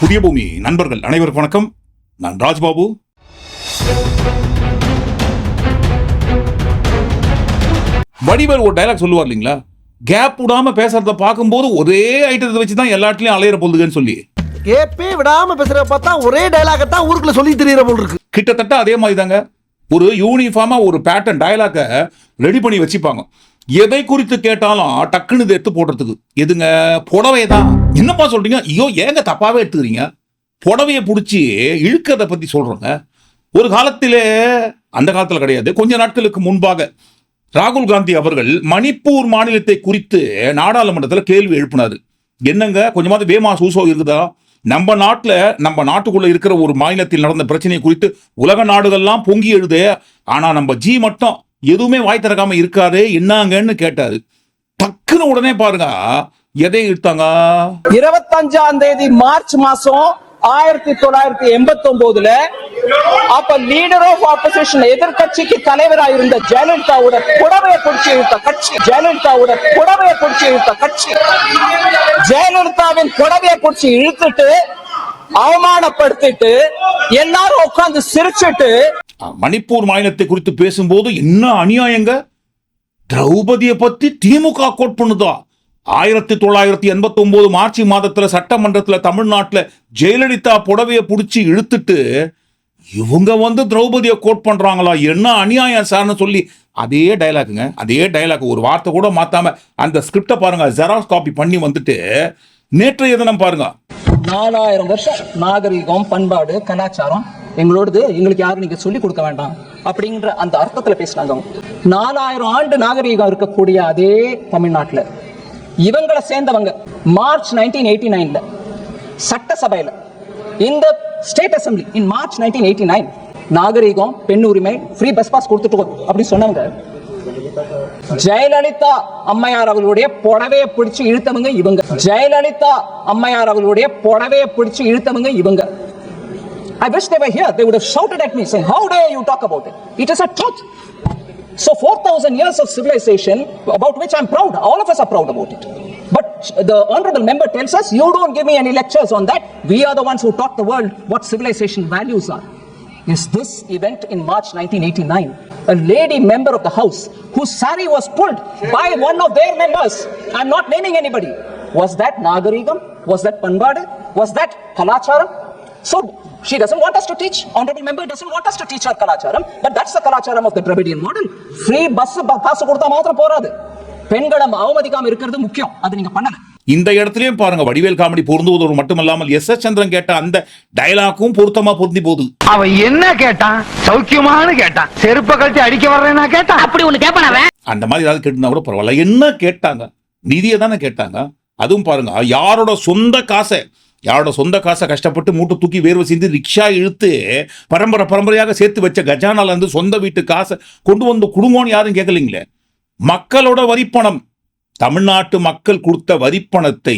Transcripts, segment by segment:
புதிய பூமி. நண்பர்கள் அனைவருக்கும் வணக்கம். நான் ராஜ்பாபு. வடிவேல் ஒரு டைலாக் சொல்லுவார் இல்லைங்களா? கேப் விடாம பேசுறத பார்க்கும்போது ஒரே ஐட்டத்தை வச்சு தான் எல்லா இடத்துலயும் அலையிற பொழுதுன்னு சொல்லி. கேப்பே விடாம பேசுற பார்த்தா ஒரே டைலாக தான் ஊருக்குள்ள சொல்லி தெரியற போல் இருக்கு. கிட்டத்தட்ட அதே மாதிரி தாங்க ஒரு யூனிஃபார்மா ஒரு பேட்டர்ன் டயலாக்கை ரெடி பண்ணி வச்சுப்பாங்க. எதை குறித்து கேட்டாலும் டக்குன்னு எடுத்து போடுறதுக்கு. எதுங்க? புடவை தான் என்னப்பா சொல்றீங்க? ஐயோ ஏங்க தப்பாவே எடுத்துக்கிறீங்க? புடவையை பிடிச்சி இழுக்கிறத பத்தி சொல்றோங்க. ஒரு காலத்திலே அந்த காலத்துல கிடையாது கொஞ்ச நாட்களுக்கு முன்பாக ராகுல் காந்தி அவர்கள் மணிப்பூர் மாநிலத்தை குறித்து நாடாளுமன்றத்தில் கேள்வி எழுப்பினார். என்னங்க கொஞ்சமாவது வேமா சூசோ இருக்குதா? நம்ம நாட்டில் நம்ம நாட்டுக்குள்ள இருக்கிற ஒரு மாநிலத்தில் நடந்த பிரச்சனையை குறித்து உலக நாடுகள்லாம் பொங்கி எழுது ஆனால் நம்ம ஜி மட்டும் எதுவுமே வாய் திறக்காம இருக்காதே என்னங்கன்னு கேட்டாரு. டக்குன்னு உடனே பாருங்க எதை இழுத்தாங்க? இருபத்தஞ்சாம் தேதி மார்ச் மாசம் ஆயிரத்தி தொள்ளாயிரத்தி எண்பத்தி ஒன்பதுல அப்ப லீடர் ஆஃப் ஆப்போசிஷன் எதிர்கட்சிக்கு தலைவரா இருந்த ஜெயலலிதாவோட புடவைய பிடிச்சி இழுத்த கட்சி. ஜெயலலிதாவோட புடவைய பிடிச்சி இழுத்த கட்சி. ஜெயலலிதாவின் புடவைய பிடிச்சி இழுத்துட்டு அவமானப்படுத்திட்டு எல்லாரும் உட்கார்ந்து சிரிச்சிட்டு மணிப்பூர் மாநிலத்தை குறித்து பேசும்போது என்ன அநியாயங்க? திரௌபதியை பத்தி திமுக கோட் பண்ணுதா? ஆயிரத்தி தொள்ளாயிரத்தி எண்பத்தி ஒன்பது மார்ச் மாதத்தில் சட்டமன்றத்தில் தமிழ்நாட்டில் ஜெயலலிதா புடவையை பிடிச்சி இழுத்துட்டு இவங்க வந்து திரௌபதியை கோட் பண்ணுறாங்களா என்ன அநியாயம் சார்னு சொல்லி அதே டைலாக்குங்க அதே டைலாக் ஒரு வார்த்தை கூட மாற்றாமல் அந்த ஸ்கிரிப்டை பாருங்க ஜெராக்ஸ் காப்பி பண்ணி வந்துட்டு நேற்றைய தினம் பாருங்க. நாலாயிரம் வருஷம் நாகரிகம் பண்பாடு கலாச்சாரம் எங்களோடது எங்களுக்கு யாரும் நீங்க சொல்லி கொடுக்க வேண்டாம் அப்படிங்கிற அந்த அர்த்தத்துல பேசினாங்க நாலாயிரம் ஆண்டு நாகரிகம் இருக்கக்கூடிய அதே தமிழ்நாட்டில் இவங்களை சேர்ந்தவங்க மார்ச் நைன்டீன் எயிட்டி நைன்ல சட்டசபையில இந்த state assembly in March nineteen eighty nine நாகரிகம் பெண் உரிமை ஃப்ரீ பஸ் பாஸ் கொடுத்துட்டு அப்படின்னு சொன்னவங்க ஜெயலலிதா அம்மையார் அவர்களுடைய புடவைய பிடிச்சு இழுத்தவங்க இவங்க ஜெயலலிதா அம்மையார் அவர்களுடைய புடவைய பிடிச்சு இழுத்தவங்க இவங்க I wish they were here. They would have shouted at me saying, How dare you talk about it? It is a truth. So 4,000 years of civilization about which I'm proud. All of us are proud about it. But the honorable member tells us, you don't give me any lectures on that. We are the ones who taught the world what civilization values are. Is this event in March 1989? A lady member of the house whose sari was pulled by one of their members. I'm not naming anybody. Was that Nagarigam? Was that Panbade? Was that Kalacharam? So she doesn't want us to teach. Honorable member doesn't want us to teach her Kalacharam. But that's the Kalacharam of the Dravidian model. Free bus காசு கொடுத்தா மாத்திரம் போறாது பெண்களை அவமதிக்காம இருக்கிறது முக்கியம். அது நீங்க பண்ணல. இந்த இடத்துலயும் பாருங்க வடிவேல் காமெடி பொருந்துவதோடு மட்டுமல்லாமல் எஸ் எஸ் சந்திரன் கேட்ட அந்த டைலாக்கும் பொருத்தமா பொருந்தி போகுது. அவன் என்ன கேட்டான்? சௌக்கியமானு கேட்டான். செருப்ப கழட்டி அடிக்க வர்றேன்னா கேட்டான். அப்படி ஒண்ணு கேட்பான் அந்த மாதிரி ஏதாவது கேட்டிருந்தா கூட பரவாயில்ல. என்ன கேட்டாங்க? நிதியை தானே கேட்டாங்க. அதுவும் பாருங்க யாரோட சொந்த காசை யாரோட சொந்த காசை கஷ்டப்பட்டு மூட்டை தூக்கி வேர்வை சிந்தி ரிக்ஷா இழுத்து பரம்பரை பரம்பரையாக சேர்த்து வச்ச கஜானாலேருந்து சொந்த வீட்டு காசை கொண்டு வந்து கொடுங்கோன்னு யாரும் கேட்கலீங்களே மக்களோட வரிப்பணம் தமிழ்நாட்டு மக்கள் கொடுத்த வரிப்பணத்தை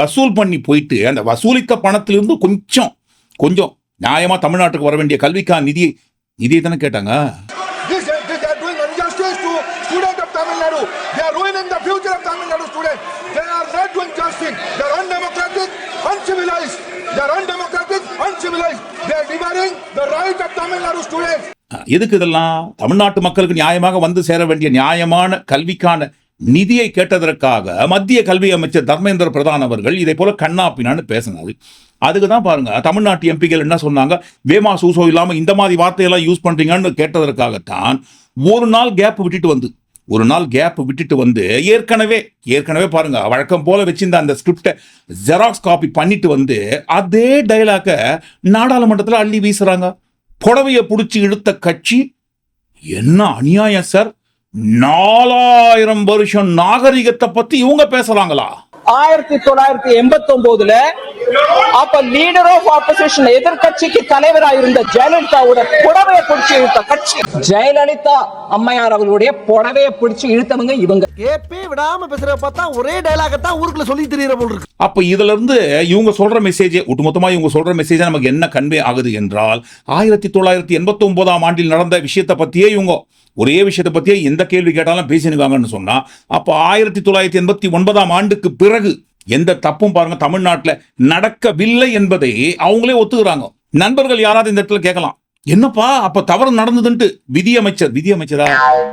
வசூல் பண்ணி போயிட்டு அந்த வசூலித்த பணத்திலிருந்து கொஞ்சம் கொஞ்சம் நியாயமாக தமிழ்நாட்டுக்கு வர வேண்டிய கல்விக்கான நிதியை நிதியை தானே கேட்டாங்க they are ruining the future of Tamil Nadu students. They are not doing justice. They are undemocratic, uncivilized. They are undemocratic, uncivilized. They are devouring the right of Tamil Nadu students. எதுக்கு இதெல்லாம் தமிழ்நாட்டு மக்களுக்கு நியாயமாக வந்து சேர வேண்டிய நியாயமான கல்விக்கான நிதியை கேட்டதற்காக மத்திய கல்வி அமைச்சர் தர்மேந்திர பிரதான் அவர்கள் இதை போல கண்ணாப்பினான்னு பேசினாரு அதுக்கு தான் பாருங்க தமிழ்நாட்டு எம்பிகள் என்ன சொன்னாங்க வேமா சூசோ இல்லாமல் இந்த மாதிரி வார்த்தையெல்லாம் யூஸ் பண்றீங்கன்னு கேட்டதற்காகத்தான் ஒரு நாள் கேப் விட்டுட்டு வந்து ஒரு நாள் கேப் விட்டுட்டு வந்து ஏற்கனவே ஏற்கனவே பாருங்க வழக்கம் போல வச்சிருந்த அந்த ஸ்கிரிப்டை ஜெராக்ஸ் காப்பி பண்ணிட்டு வந்து அதே டைலாக நாடாளுமன்றத்தில் அள்ளி வீசுறாங்க. புடவையை பிடிச்சி இழுத்த கட்சி என்ன அநியாயம் சார்? நாலாயிரம் வருஷம் நாகரிகத்தை பத்தி இவங்க பேசுறாங்களா? ஆயிரத்தி தொள்ளாயிரத்தி எண்பத்தி ஒன்பதுல அப்ப லீடர் ஆஃப் ஆப்போசிஷன் எதிர்கட்சிக்கு தலைவரா இருந்த ஜெயலலிதாவோட புடவைய பிடிச்சு இழுத்த கட்சி. ஜெயலலிதா அம்மையார் அவர்களுடைய புடவைய பிடிச்சு இழுத்தவங்க இவங்க. கேப்பே விடாம பேசுற பார்த்தா ஒரே டைலாக தான் ஊருக்குள்ள சொல்லி தெரியற போல் இருக்கு. அப்ப இதுல இருந்து இவங்க சொல்ற மெசேஜ் ஒட்டுமொத்தமா இவங்க சொல்ற மெசேஜ் நமக்கு என்ன கன்வே ஆகுது என்றால் ஆயிரத்தி தொள்ளாயிரத்தி எண்பத்தி ஒன்பதாம் ஆண்டில் நடந்த விஷயத்தை பத்தியே இவங்க ஒரே விஷயத்தை பற்றியே எந்த கேள்வி கேட்டாலும் பேசினுக்காங்கன்னு சொன்னா அப்ப ஆயிரத்தி தொள்ளாயிரத்தி எண்பத்தி ஒன்பதாம் ஆண்டுக்கு பிறகு எந்த தப்பும் பாருங்க தமிழ்நாட்டில் நடக்கவில்லை என்பதை அவங்களே ஒத்துக்கிறாங்க. நண்பர்கள் யாராவது இந்த இடத்துல கேட்கலாம். என்னப்பா அப்ப தவறு நடந்ததுன்ட்டு விதி அமைச்சர் விதி அமைச்சரா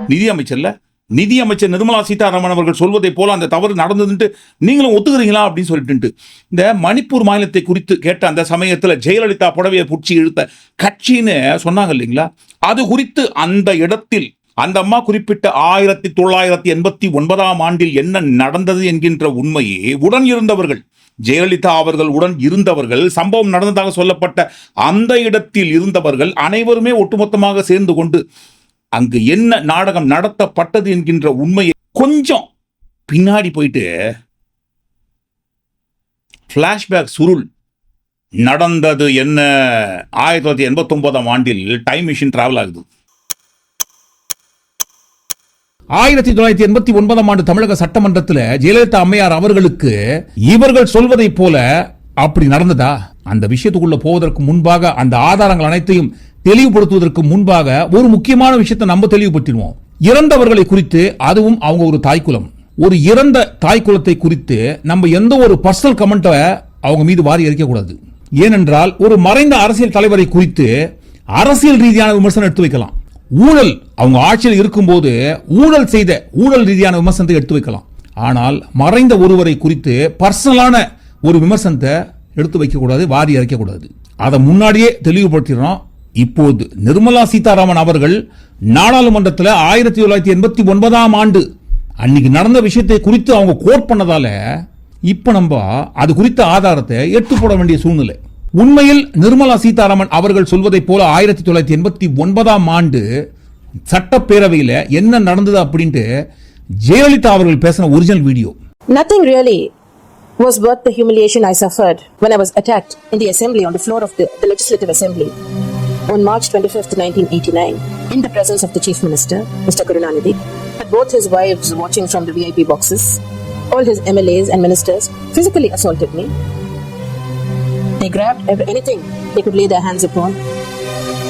நிதி அமைச்சர்ல நிதி அமைச்சர் நிர்மலா சீதாராமன் அவர்கள் சொல்வதை போல அந்த தவறு நடந்ததுன்ட்டு நீங்களும் ஒத்துக்கிறீங்களா அப்படின்னு சொல்லிட்டு இந்த மணிப்பூர் மாநிலத்தை குறித்து கேட்ட அந்த சமயத்தில் ஜெயலலிதா புடவையை பிடிச்சி இழுத்த கட்சின்னு சொன்னாங்க இல்லைங்களா? அது குறித்து அந்த இடத்தில் அந்த அம்மா குறிப்பிட்ட ஆயிரத்தி தொள்ளாயிரத்தி எண்பத்தி ஒன்பதாம் ஆண்டில் என்ன நடந்தது என்கின்ற உண்மையை உடன் இருந்தவர்கள் ஜெயலலிதா அவர்கள் உடன் இருந்தவர்கள் சம்பவம் நடந்ததாக சொல்லப்பட்ட அந்த இடத்தில் இருந்தவர்கள் அனைவருமே ஒட்டுமொத்தமாக சேர்ந்து கொண்டு அங்கு என்ன நாடகம் நடத்தப்பட்டது என்கின்ற உண்மையை கொஞ்சம் பின்னாடி போயிட்டு ஃப்ளாஷ்பேக் சுருள். நடந்தது என்ன? ஆயிரத்தி தொள்ளாயிரத்தி எண்பத்தி ஒன்பதாம் ஆண்டில் டைம் மிஷின் டிராவல் ஆகுது. ஆயிரத்தி தொள்ளாயிரத்தி எண்பத்தி ஒன்பதாம் ஆண்டு தமிழக சட்டமன்றத்தில் ஜெயலலிதா அம்மையார் அவர்களுக்கு இவர்கள் சொல்வதைப் போல அப்படி நடந்ததா? அந்த விஷயத்துக்குள்ள போவதற்கு முன்பாக அந்த ஆதாரங்கள் அனைத்தையும் தெளிவுபடுத்துவதற்கு முன்பாக ஒரு முக்கியமான விஷயத்தை நம்ம தெளிவுபடுத்திடுவோம். இறந்தவர்களை குறித்து அதுவும் அவங்க ஒரு தாய்க்குலம் ஒரு இறந்த தாய்க்குலத்தை குறித்து நம்ம எந்த ஒரு பர்சனல் கமெண்ட்டை அவங்க மீது வாரி எறிக்க ஏனென்றால் ஒரு மறைந்த அரசியல் தலைவரை குறித்து அரசியல் ரீதியான விமர்சனம் எடுத்து வைக்கலாம். ஊழல் அவங்க ஆட்சியில் இருக்கும்போது ஊழல் செய்த ஊழல் ரீதியான விமர்சனத்தை எடுத்து வைக்கலாம். ஆனால் மறைந்த ஒருவரை குறித்து பர்சனலான ஒரு விமர்சனத்தை எடுத்து வைக்கக்கூடாது வாரி இறைக்கக்கூடாது அதை முன்னாடியே தெளிவுபடுத்திடுறோம் இப்போது நிர்மலா சீதாராமன் அவர்கள் நாடாளுமன்றத்தில் ஆயிரத்தி தொள்ளாயிரத்தி எண்பத்தி ஒன்பதாம் ஆண்டு அன்னைக்கு நடந்த விஷயத்தை குறித்து அவங்க கோட் பண்ணதால இப்போ நம்ம அது குறித்த ஆதாரத்தை எடுத்து போட வேண்டிய சூழ்நிலை. உண்மையில் நிர்மலா சீதாராமன் அவர்கள் சொல்வதைப் போல ஆயிரத்தி தொள்ளாயிரத்தி எண்பத்தி ஒன்பதாம் ஆண்டு சட்டப்பேரவையில் என்ன நடந்தது அப்படின்ட்டு ஜெயலலிதா அவர்கள் பேசின original video nothing really was worth the humiliation I suffered when I was attacked in the assembly on the floor of the, the Legislative Assembly. On March 25th, 1989, in the presence of the Chief Minister, Mr. Karunanidhi, with both his wives watching from the VIP boxes. All his MLAs and ministers physically assaulted me. They grabbed anything they could lay their hands upon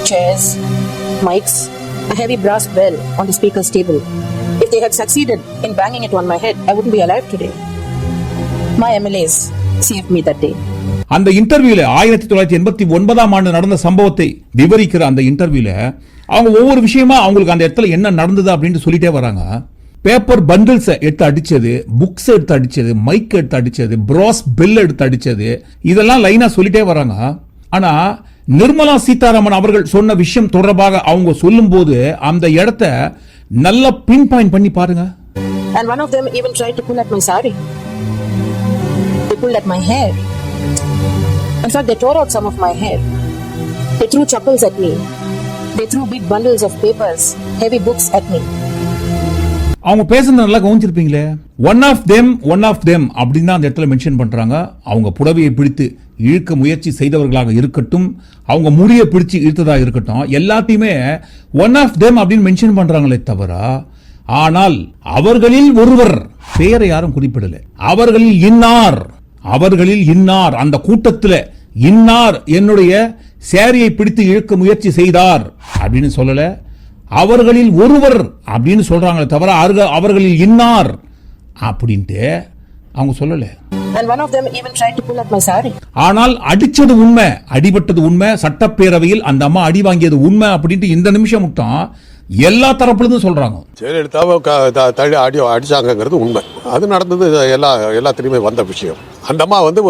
chairs, mics, a heavy brass bell on the speaker's table. If they had succeeded in banging it on my head, I wouldn't be alive today. My MLAs saved me that day. அந்த இன்டர்வியூல ஆயிரத்தி தொள்ளாயிரத்தி எண்பத்தி ஒன்பதாம் ஆண்டு நடந்த சம்பவத்தை விவரிக்கிற அந்த இன்டர்வியூல அவங்க ஒவ்வொரு விஷயமா அவங்களுக்கு அந்த இடத்துல என்ன நடந்தது அப்படின்னு சொல்லிட்டே வராங்க பேப்பர் பண்டில்ஸை எடுத்து அடிச்சது புக்ஸ் எடுத்து அடிச்சது மைக் எடுத்து அடிச்சது ப்ராஸ் பெல் எடுத்து அடிச்சது இதெல்லாம் லைனா சொல்லிட்டே வராங்க ஆனா நிர்மலா சீதாராமன் அவர்கள் சொன்ன விஷயம் தொடர்பாக அவங்க சொல்லும்போது அந்த இடத்த நல்லா பின் பாயிண்ட் பண்ணி பாருங்க And one of them even tried to pull at my sari. They pulled at my hair. In fact, they tore out some of my hair. They threw chuckles at me. They threw big bundles of papers, heavy books at me. அவங்க பேசுனது நல்லா கவனிச்சிருப்பீங்களே one of them one of them அப்படின்னு தான் அந்த இடத்துல mention பண்றாங்க அவங்க புடவையை பிடித்து இழுக்க முயற்சி செய்தவர்களாக இருக்கட்டும் அவங்க முடியை பிடிச்சு இழுத்ததாக இருக்கட்டும் எல்லாத்தையுமே ஒன் ஆஃப் தெம் அப்படின்னு மென்ஷன் பண்றாங்களே தவிர ஆனால் அவர்களில் ஒருவர் பெயரை யாரும் குறிப்பிடலை அவர்களில் இன்னார் அவர்களில் இன்னார் அந்த கூட்டத்தில் இன்னார் என்னுடைய சேரியை பிடித்து இழுக்க முயற்சி செய்தார் அப்படின்னு சொல்லல. அவர்களில் ஒருவர் அப்படின்னு சொல்றாங்களே தவிர அவர்கள் அவர்களில் இன்னார் அப்படின்ட்டு அவங்க சொல்லல. ஆனால் அடிச்சது உண்மை அடிபட்டது உண்மை சட்டப்பேரவையில் அந்த அம்மா அடி வாங்கியது உண்மை அப்படின்ட்டு இந்த நிமிஷம் மட்டும் எல்லா தரப்புலேருந்து சொல்கிறாங்க ஜெயலலிதாவை தள்ளி அடி அடிச்சாங்கங்கிறது உண்மை. அது நடந்தது எல்லா எல்லாத்துலேயுமே வந்த விஷயம். அந்த அம்மா வந்து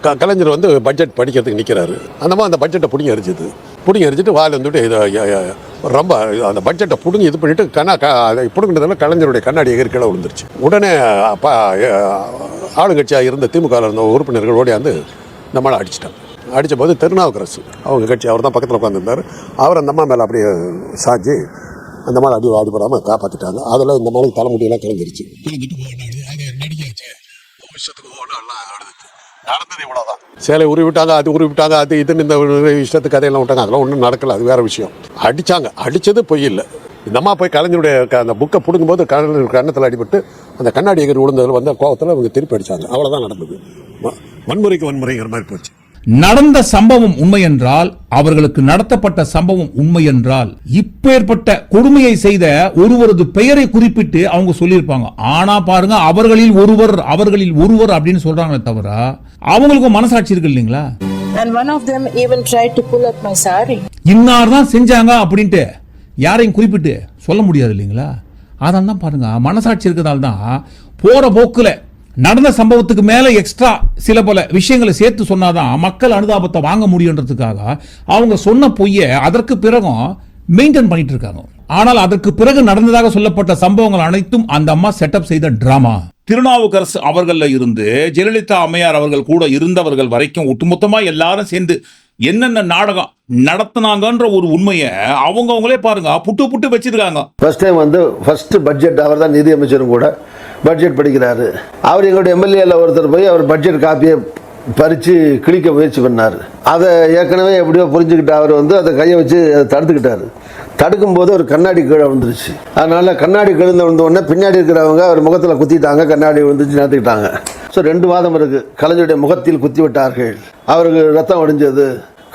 க- கலைஞர் வந்து பட்ஜெட் படிக்கிறதுக்கு நிற்கிறாரு அந்த அம்மா அந்த பட்ஜெட்டை பிடிங்கி அடிச்சது பிடிங்கி அடிச்சுட்டு வாயில் வந்துட்டு இதை ரொம்ப அந்த பட்ஜெட்டை பிடுங்கி இது பண்ணிட்டு கண்ணா க அதை பிடுங்கினதால கலைஞருடைய கண்ணாடி எகிரி விழுந்துருச்சு. உடனே அப்பா ஆளுங்கட்சியாக இருந்த திமுக இருந்த உறுப்பினர்கள் ஓடியாந்து இந்த அடிச்சிட்டாங்க. அடித்த போது திருநாவுக்கரசு. அவங்க கட்சி அவர் தான் பக்கத்தில் உட்காந்துருந்தார் அவர் அந்த அம்மா மேலே அப்படியே சாஞ்சி அந்த மாதிரி அடி அடிபடாமல் காப்பாற்றிட்டாங்க அதில் இந்த மாதிரி தலைமுடியெல்லாம் கிளம்பிருச்சு. நடந்தது இவ்வளோதான் சேலை உருவி விட்டாங்க அது உருவி விட்டாங்க அது இதுன்னு இந்த இஷ்டத்துக்கு கதையெல்லாம் விட்டாங்க. அதெல்லாம் ஒன்றும் நடக்கல அது வேற விஷயம். அடிச்சாங்க. அடிச்சது பொய் இல்லை. இந்த அம்மா போய் கலைஞருடைய அந்த புக்கை பிடுங்கும்போது கலைஞர் கன்னத்தில் அடிபட்டு அந்த கண்ணாடி எகிரி விழுந்ததில் வந்த கோவத்தில் அவங்க திருப்பி அடிச்சாங்க. அவ்வளோதான் நடந்தது. வன்முறைக்கு வன்முறைங்கிற மாதிரி போச்சு. நடந்த சம்பவம் உண்மை என்றால் அவர்களுக்கு நடத்தப்பட்ட சம்பவம் உண்மை என்றால் இப்பேற்பட்ட கொடுமையை செய்த ஒருவரது பெயரை குறிப்பிட்டு அவங்க சொல்லியிருப்பாங்க. ஆனா பாருங்க அவர்களில் ஒருவர் அவர்களில் ஒருவர் அப்படின்னு சொல்றாங்களே தவிர அவங்களுக்கு மனசாட்சி இருக்கு இல்லைங்களா. இன்னார் தான் செஞ்சாங்க அப்படின்ட்டு யாரையும் குறிப்பிட்டு சொல்ல முடியாது இல்லைங்களா? அதான் தான் பாருங்க மனசாட்சி இருக்கிறதால தான் போற போக்குல நடந்த சம்பவத்துக்கு மேல எக்ஸ்ட்ரா சில பல விஷயங்களை சேர்த்து சொன்னாதான் மக்கள் அனுதாபத்தை வாங்க முடியுன்றதுக்காக அவங்க சொன்ன பொய்யை அதற்கு பிறகும் மெயின்டைன் பண்ணிட்டு இருக்காங்க. ஆனால் அதற்கு பிறகு நடந்ததாக சொல்லப்பட்ட சம்பவங்கள் அனைத்தும் அந்த அம்மா செட்டப் செய்த டிராமா திருநாவுக்கரசு அவர்கள்ல இருந்து ஜெயலலிதா அம்மையார் அவர்கள் கூட இருந்தவர்கள் வரைக்கும் ஒட்டுமொத்தமா எல்லாரும் சேர்ந்து என்னென்ன நாடகம் நடத்துனாங்கன்ற ஒரு உண்மையை அவங்கவங்களே பாருங்க புட்டு புட்டு வச்சிருக்காங்க. ஃபர்ஸ்ட் டைம் வந்து ஃபர்ஸ்ட் பட்ஜெட் அவர் தான் நிதி அமைச்சரும் கூட பட்ஜெட் படிக்கிறாரு. அவர் எங்களுடைய எம்எல்ஏல ஒருத்தர் போய் அவர் பட்ஜெட் காப்பியை பறித்து கிழிக்க முயற்சி பண்ணார். அதை ஏற்கனவே எப்படியோ புரிஞ்சுக்கிட்ட அவர் வந்து அதை கையை வச்சு அதை தடுத்துக்கிட்டார். தடுக்கும்போது ஒரு கண்ணாடி கீழே விழுந்துருச்சு. அதனால் கண்ணாடி கிழந்து விழுந்த உடனே பின்னாடி இருக்கிறவங்க அவர் முகத்தில் குத்திட்டாங்க கண்ணாடி விழுந்துச்சு நிறுத்திக்கிட்டாங்க ஸோ ரெண்டு வாதம் இருக்குது கலைஞருடைய முகத்தில் குத்தி விட்டார்கள். அவருக்கு ரத்தம் உடைஞ்சது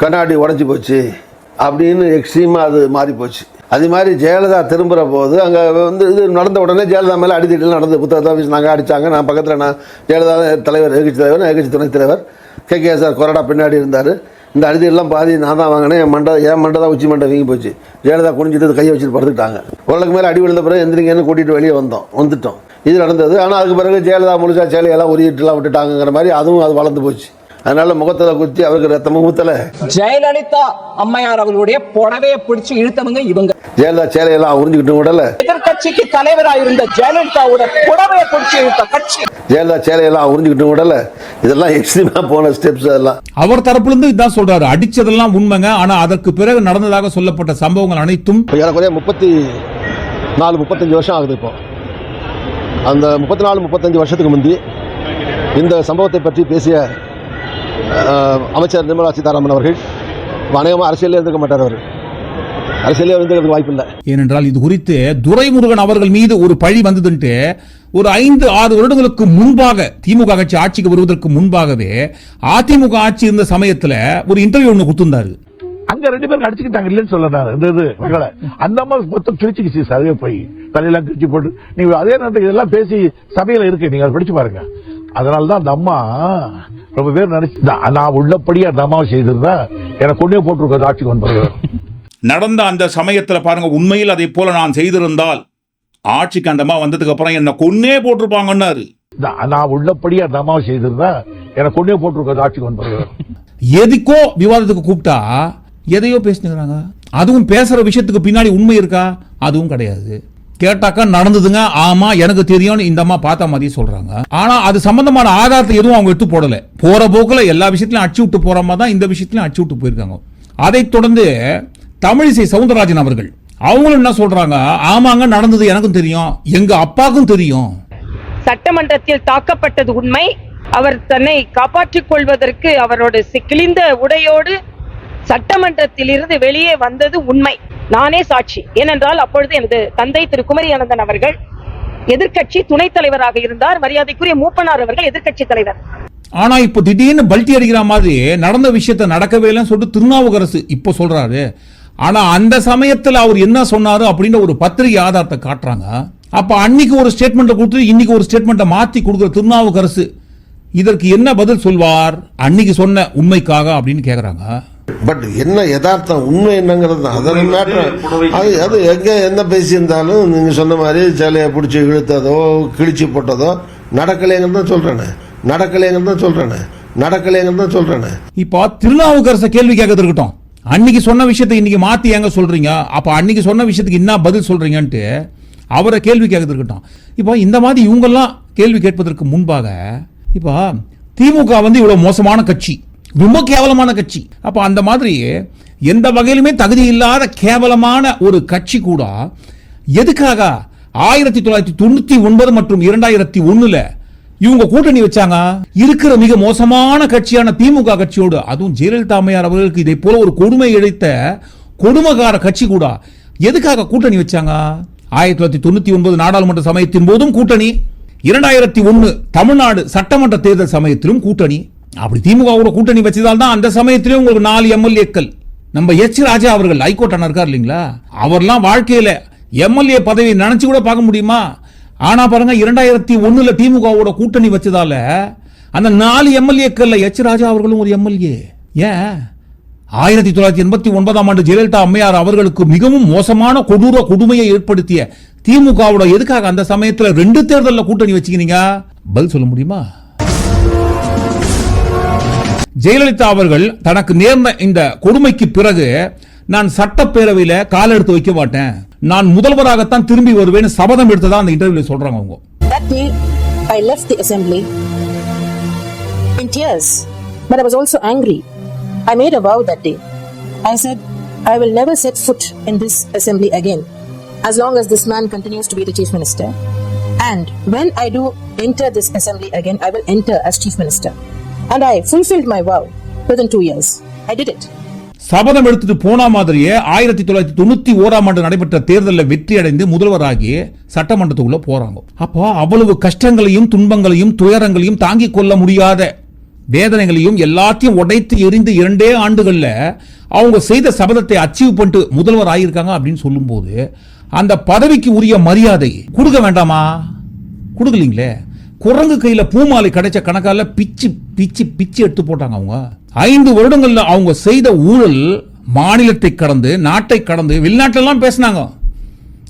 கண்ணாடி உடஞ்சி போச்சு. அப்படின்னு எக்ஸ்ட்ரீமாக அது மாறி போச்சு. அதே மாதிரி ஜெயலலிதா திரும்புகிற போது அங்கே வந்து இது நடந்த உடனே ஜெயலலிதா மேலே அடித்தடிகள் நடந்து புத்தகத்தை நாங்கள் அடித்தாங்க நான் பக்கத்தில் நான் ஜெயலலிதா தலைவர் எதிர்கட்சி தலைவர் நான் எதிர்கட்சி துணைத் தலைவர். கே கே சார் கொரடா பின்னாடி இருந்தார். இந்த அடிதடிலாம் பாதி நான் தான் வாங்கினேன். என் மண்டை என் மண்டை தான் உச்சி மண்டை வீங்கி போச்சு. ஜெயலலிதா குனிஞ்சிட்டு கையை வச்சுட்டு படுத்துட்டாங்க உடலுக்கு மேலே அடி விழுந்த பிறகு எந்திரிங்கன்னு கூட்டிகிட்டு வெளியே வந்தோம். வந்துட்டோம். இது நடந்தது. ஆனால் அதுக்கு பிறகு ஜெயலலிதா முழுசா சேலையெல்லாம் உரியட்டுலாம் விட்டுட்டாங்கங்கிற மாதிரி அதுவும் அது வளர்ந்து போச்சு. அதனால முகத்தில் குத்தி அவருக்கு ரத்தமும் ஊத்தலை. ஜெயலலிதா அம்மையார் அவர்களுடைய புடவையை பிடிச்சு இழுத்தவங்க இவங்க. ஜெயலலிதா சேலையெல்லாம் உறிஞ்சிக்கிட்டு விடல. எதிர்கட்சிக்கு தலைவராக இருந்த ஜெயலலிதாவோட புடவையை பிடிச்சு இழுத்த கட்சி. ஜெயலலிதா சேலையெல்லாம் உறிஞ்சிக்கிட்டு விடல. இதெல்லாம் எக்ஸ்ட்ரீமாக போன ஸ்டெப்ஸ் அதெல்லாம். அவர் தரப்புல இருந்து இதான் சொல்றாரு. அடிச்சதெல்லாம் உண்மைங்க. ஆனா அதற்கு பிறகு நடந்ததாக சொல்லப்பட்ட சம்பவங்கள் அனைத்தும் இப்போ ஏறக்குறைய முப்பத்தி நாலு முப்பத்தஞ்சு வருஷம் ஆகுது இப்போ. அந்த முப்பத்தி நாலு முப்பத்தஞ்சு வருஷத்துக்கு முந்தி இந்த சம்பவத்தை பற்றி பேசிய அமைச்சர் நிர்மலா சீதாராமன் அவர்கள் அநேகமாக அரசியலே இருந்திருக்க மாட்டார் அவர். அரசியலே இருந்திருக்கிறதுக்கு வாய்ப்பு இல்லை ஏனென்றால் இது குறித்து துரைமுருகன் அவர்கள் மீது ஒரு பழி வந்ததுன்ட்டு ஒரு ஐந்து ஆறு வருடங்களுக்கு முன்பாக திமுக கட்சி ஆட்சிக்கு வருவதற்கு முன்பாகவே அதிமுக ஆட்சி இருந்த சமயத்துல ஒரு இன்டர்வியூ ஒன்று கொடுத்திருந்தாரு. அங்க ரெண்டு பேரும் அடிச்சுக்கிட்டாங்க இல்லைன்னு சொல்ல நான் இந்த இது அந்த அம்மா மொத்தம் கிழிச்சுக்கிச்சு சர்வே போய். தலையெல்லாம் கிழிச்சு போட்டு. நீங்க அதே நேரத்துக்கு இதெல்லாம் பேசி சபையில இருக்கு நீங்க அதை படிச்சு பாருங்க. அதனாலதான் அந்த அம்மா ரொம்ப பேர் நினைச்சு நான் உள்ளபடியே அந்த அம்மாவை செய்திருந்தா எனக்கு கொண்டே போட்டிருக்கிறது ஆட்சிக்கு வந்தது நடந்த அந்த சமயத்துல பாருங்க உண்மையில் அதை போல நான் செய்திருந்தால் ஆட்சிக்கு அந்தமா வந்ததுக்கு அப்புறம் என்ன கொன்னே போட்டிருப்பாங்கன்னாரு. நான் உள்ளபடியே அந்த அம்மாவை செய்திருந்தா எனக்கு கொண்டே போட்டிருக்கிறது ஆட்சிக்கு வந்தது எதுக்கோ விவாதத்துக்கு கூப்பிட்டா எதையோ பேசினுக்கிறாங்க அதுவும் பேசுற விஷயத்துக்கு பின்னாடி உண்மை இருக்கா? அதுவும் கிடையாது. கேட்டாக்கா நடந்ததுங்க. ஆமா எனக்கு தெரியும்னு இந்த அம்மா பார்த்த மாதிரி சொல்றாங்க. ஆனா அது சம்பந்தமான ஆதாரத்தை எதுவும் அவங்க எடுத்து போடல. போற போக்குல எல்லா விஷயத்திலும் அடிச்சு விட்டு போற மாதிரி தான் இந்த விஷயத்திலும் அடிச்சு விட்டு போயிருக்காங்க. அதைத் தொடர்ந்து தமிழிசை சவுந்தரராஜன் அவர்கள் அவங்களும் என்ன சொல்றாங்க? ஆமாங்க நடந்தது எனக்கும் தெரியும். எங்க அப்பாவுக்கும் தெரியும். சட்டமன்றத்தில் தாக்கப்பட்டது உண்மை. அவர் தன்னை காப்பாற்றிக் கொள்வதற்கு அவரோட கிழிந்த உடையோடு சட்டமன்றத்தில் இருந்து வெளியே வந்தது உண்மை. நானே சாட்சி. ஏனென்றால் அப்பொழுது எனது தந்தை திரு குமரி அனந்தன் அவர்கள் எதிர்க்கட்சி துணைத் தலைவராக இருந்தார். மரியாதைக்குரிய மூப்பனார் அவர்கள் எதிர்க்கட்சி தலைவர். ஆனா இப்போ திடீர்னு பல்ட்டி அடிக்கிற மாதிரி நடந்த விஷயத்த நடக்கவே இல்லைன்னு சொல்லிட்டு திருநாவுக்கரசு இப்போ சொல்றாரு. ஆனா அந்த சமயத்துல அவர் என்ன சொன்னாரு அப்படின்னு ஒரு பத்திரிகை ஆதாரத்தை காட்டுறாங்க. அப்ப அன்னைக்கு ஒரு ஸ்டேட்மெண்ட்டை கொடுத்து இன்னைக்கு ஒரு ஸ்டேட்மெண்ட்டை மாத்தி கொடுக்குற திருநாவுக்கரசு இதற்கு என்ன பதில் சொல்வார்? அன்னைக்கு சொன்ன உண்மைக்காக அப்படின்னு கேக்குறாங்க. பட் என்ன யதார்த்தம்? உண்மை என்னங்கிறது தான். அதில் மேட்ரு அது அது எங்கே என்ன பேசியிருந்தாலும் நீங்கள் சொன்ன மாதிரி சேலையை பிடிச்சி இழுத்ததோ கிழிச்சு போட்டதோ நடக்கலைங்கிறது தான் சொல்கிறேனே நடக்கலைங்கிறது தான் சொல்கிறேனே நடக்கலைங்கிறது தான் சொல்கிறேனே இப்போ திருநாவுக்கரச கேள்வி கேட்கறது இருக்கட்டும் அன்னைக்கு சொன்ன விஷயத்தை இன்னைக்கு மாத்தி ஏங்க சொல்றீங்க? அப்ப அன்னைக்கு சொன்ன விஷயத்துக்கு என்ன பதில் சொல்றீங்கன்ட்டு அவரை கேள்வி கேட்கறது இருக்கட்டும் இப்போ இந்த மாதிரி இவங்கெல்லாம் கேள்வி கேட்பதற்கு முன்பாக இப்போ திமுக வந்து இவ்வளவு மோசமான கட்சி. ரொம்ப கேவலமான கட்சி. அப்போ அந்த மாதிரி எந்த வகையிலுமே தகுதி இல்லாத கேவலமான ஒரு கட்சி கூட எதுக்காக ஆயிரத்தி தொள்ளாயிரத்தி தொண்ணூத்தி ஒன்பது மற்றும் இரண்டாயிரத்தி ஒண்ணுல இவங்க கூட்டணி வச்சாங்க? இருக்கிற மிக மோசமான கட்சியான திமுக கட்சியோடு அதுவும் ஜெயலலிதா அம்மையார் அவர்களுக்கு இதை போல ஒரு கொடுமை இழைத்த கொடுமைக்கார கட்சி கூட எதுக்காக கூட்டணி வச்சாங்க? ஆயிரத்தி தொள்ளாயிரத்தி தொண்ணூத்தி ஒன்பது நாடாளுமன்ற சமயத்தின் போதும் கூட்டணி. இரண்டாயிரத்தி ஒன்று தமிழ்நாடு சட்டமன்ற தேர்தல் சமயத்திலும் கூட்டணி. அப்படி திமுகவோட கூட்டணி வச்சதால் தான் அந்த சமயத்திலே உங்களுக்கு நாலு எம்எல்ஏக்கள். நம்ம எச் ராஜா அவர்கள் ஹைகோர்ட்டான இருக்கார் இல்லைங்களா? அவர்லாம் வாழ்க்கையில் எம்எல்ஏ பதவி நினைச்சு கூட பார்க்க முடியுமா? ஆனால் பாருங்க இரண்டாயிரத்தி ஒன்றில் திமுகவோட கூட்டணி வச்சதால அந்த நாலு எம்எல்ஏக்களில் எச் ராஜா அவர்களும் ஒரு எம்எல்ஏ. ஏன்? ஆயிரத்தி தொள்ளாயிரத்தி எண்பத்தி ஒன்பதாம் ஆண்டு ஜெயலலிதா அம்மையார் அவர்களுக்கு மிகவும் மோசமான கொடூர கொடுமையை ஏற்படுத்திய திமுகவோட எதுக்காக அந்த சமயத்தில் ரெண்டு தேர்தலில் கூட்டணி வச்சுக்கிறீங்க? பதில் சொல்ல முடியுமா? ஜெயலலிதா அவர்கள் தனக்கு நேர்ந்த இந்த கொடுமைக்கு பிறகு நான் சட்டப்பேரவையில் கால் எடுத்து வைக்க மாட்டேன் நான் முதல்வராகத்தான் திரும்பி வருவேன் சபதம் எடுத்ததா அந்த இன்டர்வியூல சொல்றாங்க அவங்க That day, I left the assembly in tears, but I was also angry. I made a vow that day. I said, I will never set foot in this assembly again as long as this man continues to be the chief minister. And when I do enter this assembly again, I will enter as chief minister. And I fulfilled my vow within two years I did it சபதம் எடுத்துட்டு போன மாதிரியே ஆயிரத்தி தொள்ளாயிரத்தி தொண்ணூத்தி ஓராம் ஆண்டு நடைபெற்ற தேர்தலில் வெற்றி அடைந்து முதல்வராகி சட்டமன்றத்துக்குள்ள போறாங்க. அப்போ அவ்வளவு கஷ்டங்களையும் துன்பங்களையும் துயரங்களையும் தாங்கிக் கொள்ள முடியாத வேதனைகளையும் எல்லாத்தையும் உடைத்து எரிந்து இரண்டே ஆண்டுகளில் அவங்க செய்த சபதத்தை அச்சீவ் பண்ணிட்டு முதல்வர் ஆகியிருக்காங்க அப்படின்னு சொல்லும்போது அந்த பதவிக்கு உரிய மரியாதை கொடுக்க வேண்டாமா? கொடுக்கலீங்களே? குரங்கு கையில் பூமாலை கிடைச்ச கணக்கால் பிச்சு பிச்சு பிச்சு எடுத்து போட்டாங்க அவங்க. ஐந்து வருடங்களில் அவங்க செய்த ஊழல் மாநிலத்தை கடந்து நாட்டை கடந்து வெளிநாட்டிலலாம் பேசினாங்க.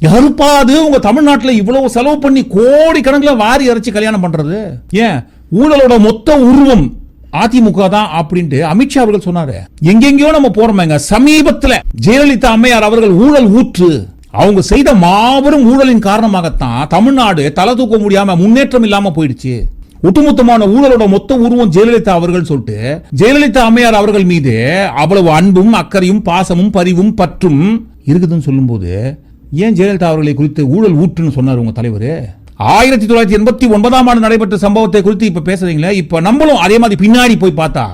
யாருப்பா அது உங்க தமிழ்நாட்டில் இவ்வளவு செலவு பண்ணி கோடி கணக்கில் வாரி இறைச்சி கல்யாணம் பண்றது? ஏன்? ஊழலோட மொத்த உருவம் அதிமுக தான் அப்படின்ட்டு அமித்ஷா அவர்கள் சொன்னாரு. எங்கெங்கயோ நம்ம போறோமேங்க. சமீபத்தில் ஜெயலலிதா அம்மையார் அவர்கள் ஊழல் ஊற்று. அவங்க செய்த மாபெரும் ஊழலின் காரணமாகத்தான் தமிழ்நாடு தலை தூக்க முடியாம முன்னேற்றம் இல்லாம போயிடுச்சு. ஒட்டுமொத்தமான ஊழலோட மொத்த உருவம் ஜெயலலிதா அவர்கள் சொல்லிட்டு ஜெயலலிதா அம்மையார் அவர்கள் மீது அவ்வளவு அன்பும் அக்கறையும் பாசமும் பரிவும் பற்றும் இருக்குதுன்னு சொல்லும்போது ஏன் ஜெயலலிதா அவர்களை குறித்து ஊழல் ஊற்றுன்னு சொன்னார் உங்க தலைவர்? ஆயிரத்தி தொள்ளாயிரத்தி எண்பத்தி ஒன்பதாம் ஆண்டு நடைபெற்ற சம்பவத்தை குறித்து இப்ப பேசுறீங்களே இப்ப நம்மளும் அதே மாதிரி பின்னாடி போய் பார்த்தா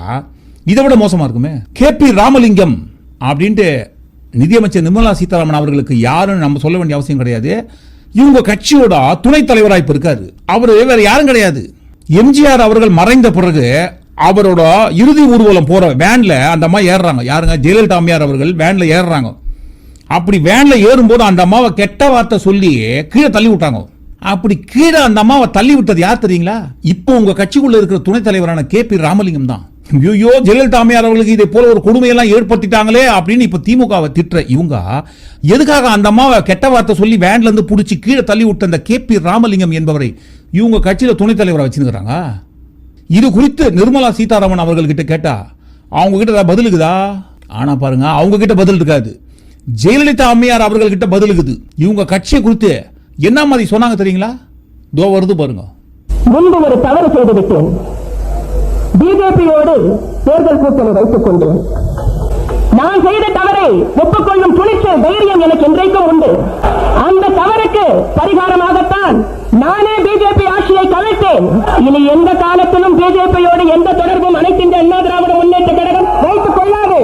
இதை விட மோசமா இருக்குமே. கே பி ராமலிங்கம் அப்படின்ட்டு நிதியமைச்சர் நிர்மலா சீதாராமன் அவர்களுக்கு யாருன்னு நம்ம சொல்ல வேண்டிய அவசியம் கிடையாது. இவங்க கட்சியோட துணைத் தலைவராக இப்போ இருக்காரு. அவர் வேற யாரும் கிடையாது. எம்ஜிஆர் அவர்கள் மறைந்த பிறகு அவரோட இறுதி ஊர்வலம் போற வேன்ல அந்த அம்மா ஏறுறாங்க. யாருங்க? ஜெயலலிதா அம்மையார் அவர்கள் வேன்ல ஏறுறாங்க. அப்படி வேன்ல ஏறும்போது அந்த அம்மாவை கெட்ட வார்த்தை சொல்லி கீழே தள்ளி விட்டாங்க. அப்படி கீழே அந்த அம்மாவை தள்ளி விட்டது யார் தெரியுங்களா? இப்போ உங்க கட்சிக்குள்ள இருக்கிற துணைத் தலைவரான கே பி ராமலிங்கம் தான். ஐயோ ஜெயலலிதா அம்மையார் அவர்களுக்கு இதை போல ஒரு கொடுமையெல்லாம் ஏற்படுத்திட்டாங்களே அப்படின்னு இப்ப திமுகவை திட்டுற இவங்க எதுக்காக அந்த அம்மாவை கெட்ட வார்த்தை சொல்லி வேன்ல இருந்து பிடிச்சி கீழே தள்ளி விட்ட அந்த கே பி ராமலிங்கம் என்பவரை இவங்க கட்சியில துணைத் தலைவரை வச்சிருக்கிறாங்க? இது குறித்து நிர்மலா சீதாராமன் அவர்கள் கிட்ட கேட்டா அவங்க கிட்ட ஏதாவது பதில் இருக்குதா? ஆனா பாருங்க அவங்க கிட்ட பதில் இருக்காது. ஜெயலலிதா அம்மையார் அவர்கள் கிட்ட பதில் இருக்குது. இவங்க கட்சியை குறித்து என்ன மாதிரி சொன்னாங்க தெரியுங்களா? தோ வருது பாருங்க. முன்பு ஒரு தவறு செய்துவிட்டேன் பிஜேபியோடு தேர்தல் கூட்டணி வைத்துக் கொண்டேன். நான் செய்த தவறை ஒப்புக்கொள்ளும் துணிச்சல் தைரியம் எனக்கு இன்றைக்கும் உண்டு. அந்த தவறுக்கு பரிகாரமாகத்தான் நானே பிஜேபி ஆட்சியை கவிழ்த்தேன் இனி எந்த காலத்திலும் பிஜேபியோடு எந்த தொடர்பும் அனைத்து இந்திய அண்ணா திராவிட முன்னேற்ற கழகம் வைத்துக் கொள்ளாது.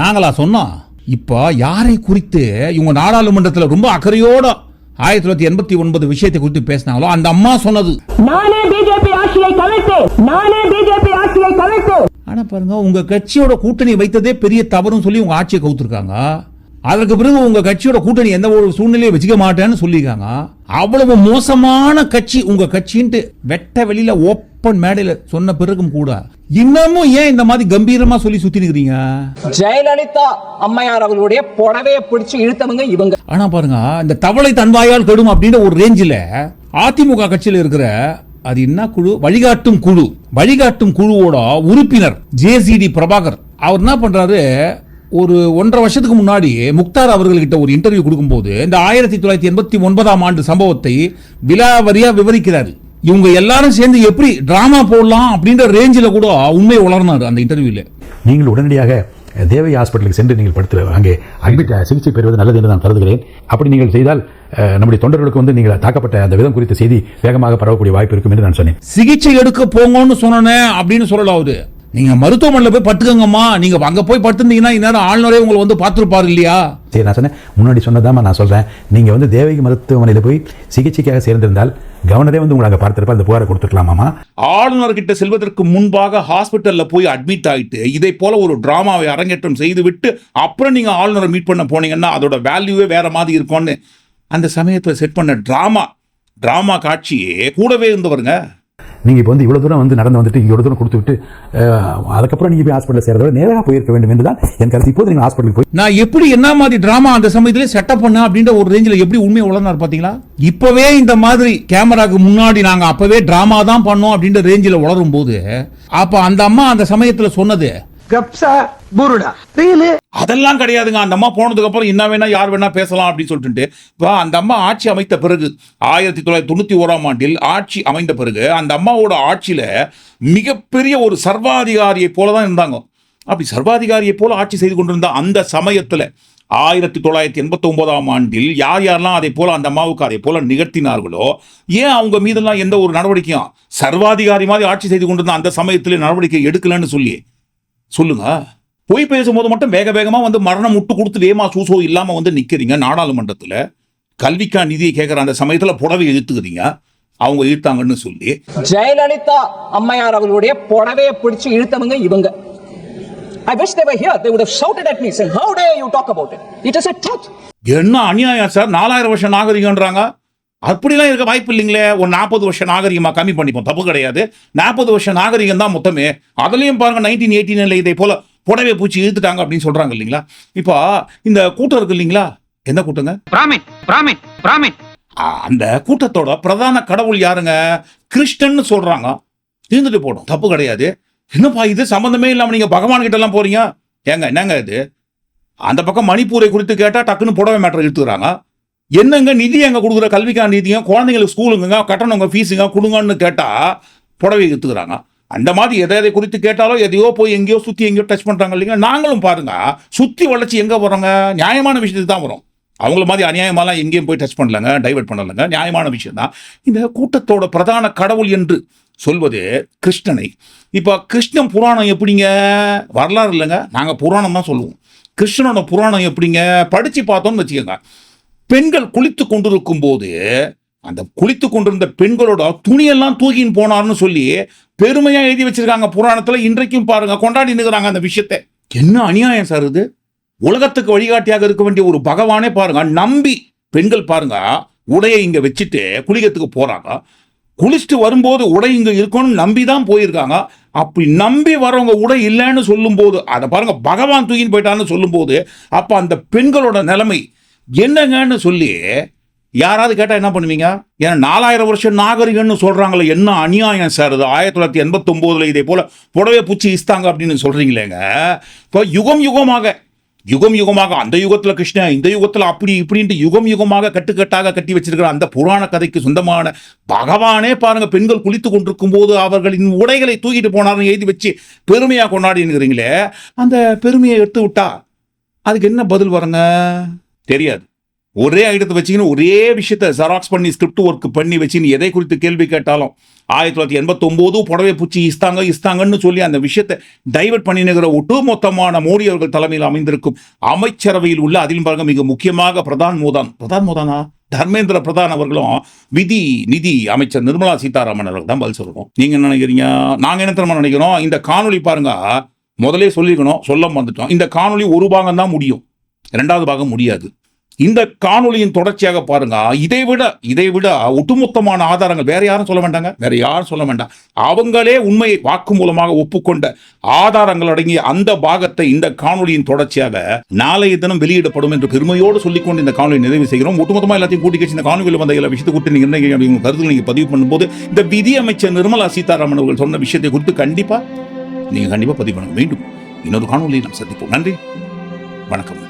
நாங்களா சொன்னோம் இப்போ யாரை குறித்து இவங்க நாடாளுமன்றத்தில் ரொம்ப அக்கறையோட ஆயிரத்தி தொள்ளாயிரத்தி எண்பத்தி ஒன்பது விஷயத்தை குறித்து பேசினாங்களோ அந்த அம்மா சொன்னது. நானே பிஜேபி ஆட்சியை கவிழ்த்தேன் நானே பிஜேபி ஆட்சியை கவிழ்த்தேன் ஆனா பாருங்க உங்க கட்சியோட கூட்டணி வைத்ததே பெரிய தவறுன்னு சொல்லி உங்க ஆட்சியை கவுத்திருக்காங்க. அதற்கு பிறகு உங்க கட்சியோட கூட்டணி எந்த ஒரு சூழ்நிலையை வச்சுக்க மாட்டேன்னு சொல்லியிருக்காங்க. அவ்வளவு மோசமான கட்சி உங்க கட்சின்ட்டு வெட்ட வெளியில ஓப்பன் மேடையில சொன்ன பிறகும் கூட இன்னமும் ஏன் இந்த மாதிரி கம்பீரமா சொல்லி சுத்தி நிக்கிறீங்க ஜெயலலிதா அம்மையார் அவர்களுடைய புடவையை பிடிச்சு இழுத்தவங்க இவங்க. ஆனா பாருங்க இந்த தவளை தன்வாயால் கெடும் அப்படின்ற ஒரு ரேஞ்சில் அதிமுக கட்சியில் இருக்கிற அது என்ன குழு? வழிகாட்டும் குழு. வழிகாட்டும் குழுவோட உறுப்பினர் ஜேசிடி பிரபாகர். அவர் என்ன பண்றாரு? ஒரு ஒன்றரை வருஷத்துக்கு முன்னாடி முக்தார் அவர்கள்கிட்ட ஒரு இன்டர்வியூ கொடுக்கும்போது இந்த ஆயிரத்தி தொள்ளாயிரத்தி எண்பத்தி ஒன்பதாம் ஆண்டு சம்பவத்தை விலாவரியா விவரிக்கிறாரு. இவங்க எல்லாரும் சேர்ந்து எப்படி டிராமா போடலாம் அப்படின்ற ரேஞ்சில் கூட உண்மையை உளர்னாரு அந்த இன்டர்வியூல நீங்கள் உடனடியாக தேவை ஹாஸ்பிட்டலுக்கு சென்று நீங்கள் படுத்து அங்கே அட்மிட் சிகிச்சை பெறுவது நல்லது என்று நான் கருதுகிறேன். அப்படி நீங்கள் செய்தால் நம்முடைய தொண்டர்களுக்கு வந்து நீங்கள் தாக்கப்பட்ட அந்த விதம் குறித்த செய்தி வேகமாக பரவக்கூடிய வாய்ப்பு இருக்கும் என்று நான் சொன்னேன். சிகிச்சை எடுக்க போங்கன்னு சொன்னேன் அப்படின்னு சொல்லல அவரு. நீங்க மருத்துவமனையில் போய் படுத்துக்கங்கம்மா. நீங்க அங்க போய் படுத்திருந்தீங்கன்னா இந்நேரம் ஆளுநரே உங்களை வந்து பார்த்துருப்பாரு இல்லையா? சரி நான் சொன்னேன். முன்னாடி சொன்னதாம்மா நான் சொல்கிறேன் நீங்கள் வந்து தேவகி மருத்துவமனையில் போய் சிகிச்சைக்காக சேர்ந்திருந்தால் கவர்னரே வந்து உங்களை அங்கே பார்த்துருப்பா அந்த புகாரை கொடுத்துருக்கலாமாமா ஆளுநர்கிட்ட செல்வதற்கு முன்பாக ஹாஸ்பிட்டலில் போய் அட்மிட் ஆகிட்டு இதே போல் ஒரு ட்ராமாவை அரங்கேற்றம் செய்து விட்டு அப்புறம் நீங்கள் ஆளுநரை மீட் பண்ண போனீங்கன்னா அதோட வேல்யூவே வேறு மாதிரி இருக்கும்னு. அந்த சமயத்தில் செட் பண்ண ட்ராமா ட்ராமா காட்சியே கூடவே இருந்தவருங்க. நீங்கள் இப்போ வந்து இவ்வளோ தூரம் வந்து நடந்து வந்துட்டு இவ்வளோ தூரம் கொடுத்து விட்டு அதுக்கப்புறம் நீங்கள் போய் ஹாஸ்பிட்டலில் சேர்றத விட நேராக போயிருக்க வேண்டும் என்று தான் என் கருத்து. இப்போது நீங்கள் ஹாஸ்பிட்டலுக்கு போய் நான் எப்படி என்ன மாதிரி டிராமா அந்த சமயத்துல செட்டப் பண்ண அப்படின்ற ஒரு ரேஞ்சில் எப்படி உண்மையை உளர்னார் பாத்தீங்களா இப்பவே இந்த மாதிரி கேமராக்கு முன்னாடி நாங்க அப்பவே டிராமா தான் பண்ணோம் அப்படின்ற ரேஞ்சில் உளரும் போது அப்ப அந்த அம்மா அந்த சமயத்துல சொன்னது கப்சா புருடா. ரீலு அதெல்லாம் கிடையாதுங்க. அந்த அம்மா போனதுக்கப்புறம் என்ன வேணா யார் வேணா பேசலாம் அப்படின்னு சொல்லிட்டு இப்போ அந்த அம்மா ஆட்சி அமைத்த பிறகு ஆயிரத்தி தொள்ளாயிரத்தி தொண்ணூற்றி ஓராம் ஆண்டில் ஆட்சி அமைந்த பிறகு அந்த அம்மாவோட ஆட்சியில் மிகப்பெரிய ஒரு சர்வாதிகாரியை போல தான் இருந்தாங்க. அப்படி சர்வாதிகாரியை போல ஆட்சி செய்து கொண்டிருந்த அந்த சமயத்தில் ஆயிரத்தி தொள்ளாயிரத்தி எண்பத்தி ஒன்பதாம் ஆண்டில் யார் யாரெல்லாம் அதை போல அந்த அம்மாவுக்கு அதை போல நிகழ்த்தினார்களோ ஏன் அவங்க மீதெல்லாம் எந்த ஒரு நடவடிக்கையும் சர்வாதிகாரி மாதிரி ஆட்சி செய்து கொண்டிருந்த அந்த சமயத்தில் நடவடிக்கை எடுக்கலன்னு சொல்லி சொல்லுங்க. பொய் பேசும்போது மட்டும் வேக வேகமா வந்து மரணம் முட்டு கொடுத்து வேமா சூசோ இல்லாம வந்து நிக்கிறீங்க. நாடாளுமன்றத்துல கல்விக்கா நிதியை கேட்கிற அந்த சமயத்துல புடவை இழுத்துக்கிறீங்க. அவங்க இழுத்தாங்கன்னு சொல்லி. ஜெயலலிதா அம்மையார் அவர்களுடைய புடவையை பிடிச்சு இழுத்தவங்க இவங்க. I wish they were here. They would have shouted at me saying, How dare you talk about it? It is a truth. என்ன அநியாயம் சார் நாலாயிரம் வருஷம் நாகரிகம்ன்றாங்க. அப்படிலாம் இருக்க வாய்ப்பு இல்லைங்களே. ஒரு நாற்பது வருஷம் நாகரிகமா கம்மி பண்ணிப்போம். தப்பு கிடையாது. நாற்பது வருஷம் நாகரிகம் தான் மொத்தமே. அதுலயும் பாருங்க நைன்டீன் எயிட்டீன்ல இதை போல புடவை பூச்சி இழுத்துட்டாங்க அப்படின்னு சொல்றாங்க இல்லைங்களா? இப்போ இந்த கூட்டம் இருக்கு இல்லைங்களா? என்ன கூட்டங்க? அந்த கூட்டத்தோட பிரதான கடவுள் யாருங்க? கிருஷ்ணன்னு சொல்றாங்க. இருந்துட்டு போடும் தப்பு கிடையாது. என்னப்பா இது? சம்பந்தமே இல்லாம நீங்க பகவான் கிட்ட எல்லாம் போறீங்க? ஏங்க என்னங்க இது? அந்த பக்கம் மணிப்பூரை குறித்து கேட்டா டக்குன்னு புடவை மேட்டர் இழுத்துக்கிறாங்க. என்னங்க நிதி எங்க கொடுக்குற கல்விக்கான நிதியும் குழந்தைங்களுக்கு ஸ்கூலுங்க கட்டணங்க ஃபீஸுங்க கொடுங்கன்னு கேட்டா புடவை இழுத்துக்கிறாங்க. அந்த மாதிரி எதை எதை குறித்து கேட்டாலோ எதையோ போய் எங்கேயோ சுற்றி எங்கேயோ டச் பண்ணுறாங்க இல்லைங்க நாங்களும் பாருங்க சுற்றி வளர்ச்சி எங்கே வரோங்க நியாயமான விஷயத்துக்கு தான் வரும் அவங்கள மாதிரி அநியாயமாலாம் எங்கேயும் போய் டச் பண்ணலங்க டைவெர்ட் பண்ணலங்க. நியாயமான விஷயம் தான். இந்த கூட்டத்தோட பிரதான கடவுள் என்று சொல்வது கிருஷ்ணனை. இப்போ கிருஷ்ணன் புராணம் எப்படிங்க? வரலாறு இல்லைங்க. நாங்கள் புராணம் தான் சொல்லுவோம். கிருஷ்ணனோட புராணம் எப்படிங்க? படித்து பார்த்தோம்னு வச்சுக்கோங்க. பெண்கள் குளித்து கொண்டிருக்கும் போது அந்த குளித்து கொண்டிருந்த பெண்களோட துணியெல்லாம் தூக்கின்னு போனார்னு சொல்லி பெருமையா எழுதி வச்சிருக்காங்க புராணத்துல. இன்றைக்கும் பாருங்க கொண்டாடி நிற்கிறாங்க அந்த விஷயத்தை. என்ன அநியாயம் சார் இது? உலகத்துக்கு வழிகாட்டியாக இருக்க வேண்டிய ஒரு பகவானே பாருங்க நம்பி பெண்கள் பாருங்க உடையை இங்க வச்சுட்டு குளிக்கிறதுக்கு போறாங்க. குளிச்சுட்டு வரும்போது உடை இங்க இருக்கணும்னு நம்பி தான் போயிருக்காங்க. அப்படி நம்பி வரவங்க உடை இல்லைன்னு சொல்லும்போது அதை பாருங்க பகவான் தூக்கின்னு போயிட்டான்னு சொல்லும்போது அப்ப அந்த பெண்களோட நிலைமை என்னங்கன்னு சொல்லி யாராவது கேட்டால் என்ன பண்ணுவீங்க? ஏன்னா நாலாயிரம் வருஷம் நாகரிகம்னு சொல்கிறாங்களே என்ன அநியாயம் சார் இது? ஆயிரத்தி தொள்ளாயிரத்தி எண்பத்தொம்போதில் இதே போல் புடவை பூச்சி இஸ்தாங்க அப்படின்னு சொல்கிறீங்களேங்க இப்போ யுகம் யுகமாக யுகம் யுகமாக அந்த யுகத்தில் கிருஷ்ணன் இந்த யுகத்தில் அப்படி இப்படின்ட்டு யுகம் யுகமாக கட்டுக்கட்டாக கட்டி வச்சிருக்கிற அந்த புராண கதைக்கு சொந்தமான பகவானே பாருங்க பெண்கள் குளித்து கொண்டிருக்கும் போது அவர்களின் உடைகளை தூக்கிட்டு போனார்னு எழுதி வச்சு பெருமையாக கொண்டாடினுங்கிறீங்களே அந்த பெருமையை எடுத்து விட்டா அதுக்கு என்ன பதில் வருங்க? தெரியாது. ஒரே ஐட்டத்தை வச்சுக்கின்னு ஒரே விஷயத்த ஜெராக்ஸ் பண்ணி ஸ்கிரிப்ட் ஒர்க் பண்ணி வச்சுன்னு எதை குறித்து கேள்வி கேட்டாலும் ஆயிரத்தி தொள்ளாயிரத்தி எண்பத்தொம்போது புடவை பூச்சி இஸ்தாங்க இஸ்தாங்கன்னு சொல்லி அந்த விஷயத்தை டைவர்ட் பண்ணினுகிற ஒட்டுமொத்தமான மோடி அவர்கள் தலைமையில் அமைந்திருக்கும் அமைச்சரவையில் உள்ள அதிலும் பாருங்க மிக முக்கியமாக பிரதான் மோதான். பிரதான் மோதானா? தர்மேந்திர பிரதான் அவர்களும் விதி நிதி அமைச்சர் நிர்மலா சீதாராமன் அவர்கள் தான் பதில் சொல்லணும். நீங்க என்ன நினைக்கிறீங்க? நாங்க என்ன தெரியுமா நினைக்கிறோம்? இந்த காணொலி பாருங்க முதலே சொல்லியிருக்கணும் சொல்ல வந்துட்டோம் இந்த காணொலி ஒரு பாகம் தான் முடியும். ரெண்டாவது பாகம் முடியாது. இந்த காணொலியின் தொடர்ச்சியாக பாருங்க. இதை விட இதை விட ஒட்டுமொத்தமான ஆதாரங்கள் வேற யாரும் சொல்ல வேண்டாங்க? வேற யாரும் சொல்ல வேண்டாம். அவங்களே உண்மையை வாக்கு மூலமாக ஒப்புக்கொண்ட ஆதாரங்கள் அடங்கிய அந்த பாகத்தை இந்த காணொலியின் தொடர்ச்சியாக நாளைய தினம் வெளியிடப்படும் என்று பெருமையோடு சொல்லிக்கொண்டு இந்த காணொலி நிறைவு செய்கிறோம். ஒட்டுமொத்தமாக எல்லாத்தையும் கூட்டி கட்சி இந்த காணொலியில் வந்த எல்லா விஷயத்தை குறித்து நீங்க என்ன உங்க நீங்கள் நீங்க பதிவு பண்ணும்போது இந்த விதி அமைச்சர் நிர்மலா சீதாராமன் அவர்கள் சொன்ன விஷயத்தை குறித்து கண்டிப்பா நீங்க கண்டிப்பா பதிவு பண்ணுங்க மீண்டும் இன்னொரு காணொலியை நாம் சந்திப்போம். நன்றி. வணக்கம்.